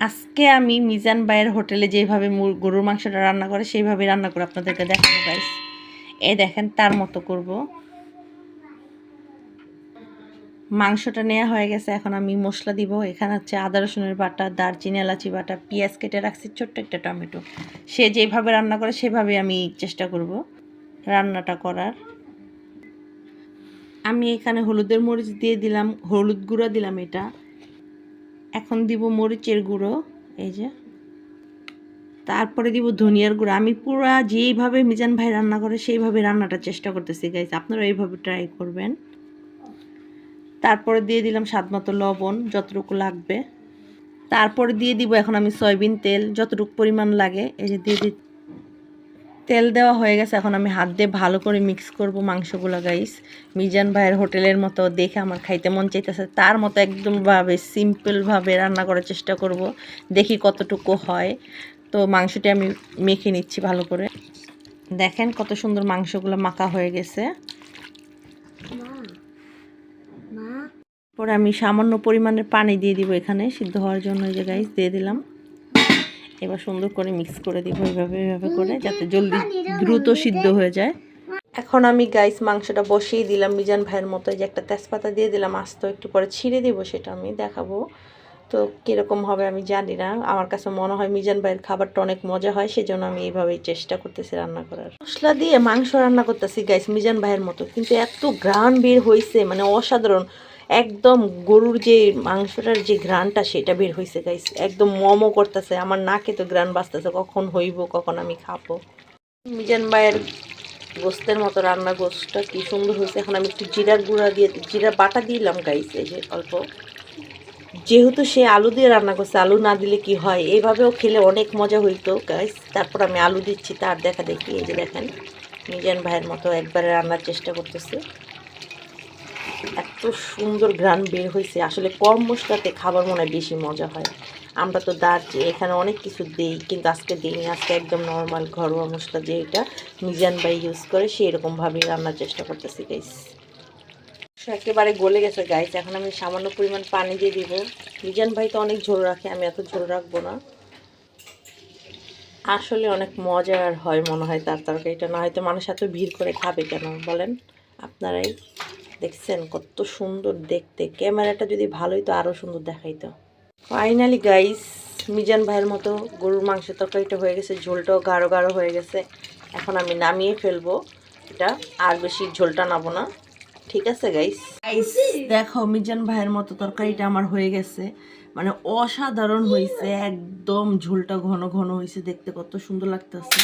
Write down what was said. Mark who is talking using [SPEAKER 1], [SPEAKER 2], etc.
[SPEAKER 1] আজকে আমি মিজান ভাইয়ের হোটেলে যেভাবে গরুর মাংসটা রান্না করে, সেইভাবে রান্না করে আপনাদেরকে দেখাবো গাইস এই দেখেন, তার মতো করব। মাংসটা নেওয়া হয়ে গেছে, এখন আমি মশলা দিব। এখানে হচ্ছে আদা, রসুনের বাটা, দারচিনি, এলাচি বাটা, পেঁয়াজ কেটে রাখছি, ছোট্ট একটা টমেটো। সে যেভাবে রান্না করে, সেভাবে আমি চেষ্টা করব রান্নাটা করার। আমি এখানে হলুদের মরিচ দিয়ে দিলাম, হলুদ গুঁড়ো দিলাম এটা। এখন দিব মরিচের গুঁড়ো, এই যে। তারপরে দিব ধনিয়ার গুঁড়ো। আমি পুরা যেইভাবে মিজান ভাই রান্না করে, সেইভাবে রান্নাটা চেষ্টা করতেছি গাইজ আপনারা এইভাবে ট্রাই করবেন। তারপরে দিয়ে দিলাম স্বাদ মতো লবণ, যতটুকু লাগবে। তারপরে দিয়ে দিব এখন আমি সয়াবিন তেল, যতটুকু পরিমাণ লাগে, এই যে দিয়ে দি তেল দেওয়া হয়ে গেছে এখন আমি হাত দিয়ে ভালো করে মিক্স করব মাংসগুলো গাইস মিজান ভাইয়ের হোটেলের মতো দেখে আমার খাইতে মন চাইতেছে। তার মতো একদমভাবে সিম্পলভাবে রান্না করার চেষ্টা করব দেখি কতটুকু হয়। তো মাংসটি আমি মেখে নিচ্ছি ভালো করে। দেখেন কত সুন্দর মাংসগুলো মাখা হয়ে গেছে। পরে আমি সামান্য পরিমাণের পানি দিয়ে দিব এখানে সিদ্ধ হওয়ার জন্য এই যে গাইস দিয়ে দিলাম। এবার সুন্দর করে মিক্স করে দিব এইভাবে এইভাবে করে যাতে জলদি দ্রুত সিদ্ধ হয়ে যায়। এখন আমি গাইস মাংসটা বসিয়ে দিলাম মিজান ভাইয়ের মতো যে একটা তেজপাতা দিয়ে দিলাম আস্ত একটু পরে ছিঁড়ে দিব সেটা আমি দেখাবো। তো কীরকম হবে আমি জানি না আমার কাছে মনে হয় মিজান ভাইয়ের খাবারটা অনেক মজা হয় সেজন্য আমি এইভাবেই চেষ্টা করতেছি রান্না করার। মশলা দিয়ে মাংস রান্না করতেছি গাইস মিজান ভাইয়ের মতো কিন্তু এত ঘ্রাণ বের হয়েছে মানে অসাধারণ। একদম গরুর যে মাংসটার যে ঘ্রাণটা সেটা বের হয়েছে গাইস একদম মমো করতেছে। আমার নাকে তো ঘ্রাণ বাঁচতেছে। কখন হইব, কখন আমি খাব? মিজান ভাইয়ের গোস্তের মতো রান্না গোস্তটা কি সুন্দর হয়েছে। এখন আমি একটু জিরার গুঁড়া দিয়ে জিরা বাটা দিলাম গাইস এই যে অল্প। যেহেতু সে আলু দিয়ে রান্না করছে, আলু না দিলে কি হয়? এইভাবেও খেলে অনেক মজা হইতো গাইস তারপর আমি আলু দিচ্ছি, তার দেখা দেখি। এই যে দেখেন, মিজান ভাইয়ের মতো একবারে রান্নার চেষ্টা করতেছে। এত সুন্দর ঘ্রাণ বের হয়েছে আসলে কম মশলাতে খাবার মনে হয় বেশি মজা হয়। আমরা তো দার্চি এখানে অনেক কিছু দিই, কিন্তু আজকে দিইনি। আজকে একদম নর্মাল ঘরোয়া মশলা যে এটা মিজান ভাই ইউজ করে সেই রকমভাবেই রান্নার চেষ্টা করতেছি গাইস একেবারে গলে গেছে গাইস এখন আমি সামান্য পরিমাণ পানি দিয়ে দিব। মিজান ভাই তো অনেক ঝোল রাখে, আমি এত ঝোল রাখব না। আসলে অনেক মজার হয় মনে হয় তার তরকারিটা। না হয়তো মানুষ এত ভিড় করে খাবে কেন, বলেন? আপনারাই দেখছেন কত সুন্দর দেখতে। ক্যামেরাটা যদি ভালোই তো আরও সুন্দর দেখাইতো। ফাইনালি গাইস মিজান ভাইয়ের মতো গরুর মাংসের তরকারিটা হয়ে গেছে। ঝোলটাও গাঢ় গাঢ় হয়ে গেছে। এখন আমি নামিয়ে ফেলব। এটা আর বেশি ঝোলটা নাবো না। ঠিক আছে গাইস গাইস দেখো, মিজান ভাইয়ের মতো তরকারিটা আমার হয়ে গেছে। মানে অসাধারণ হয়েছে একদম ঝোলটা ঘন ঘন হয়েছে দেখতে কত সুন্দর লাগতেছে।